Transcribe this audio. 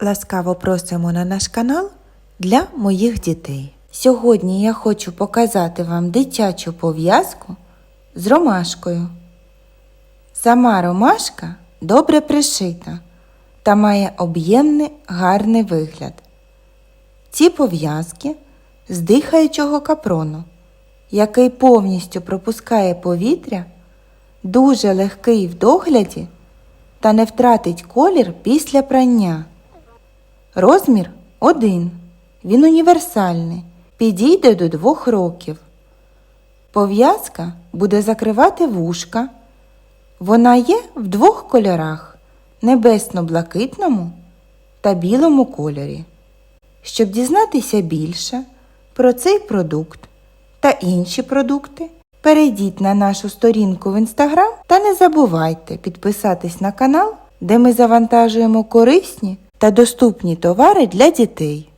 Ласкаво просимо на наш канал для моїх дітей. Сьогодні я хочу показати вам дитячу пов'язку з ромашкою. Сама ромашка добре пришита та має об'ємний гарний вигляд. Ці пов'язки з дихаючого капрону, який повністю пропускає повітря, дуже легкий в догляді та не втратить колір після прання. Розмір 1. Він універсальний, підійде до 2 років. Пов'язка буде закривати вушка. Вона є в двох кольорах небесно-блакитному та білому кольорі. Щоб дізнатися більше про цей продукт та інші продукти, перейдіть на нашу сторінку в інстаграм та не забувайте підписатись на канал, де ми завантажуємо корисні та доступні товари для дітей.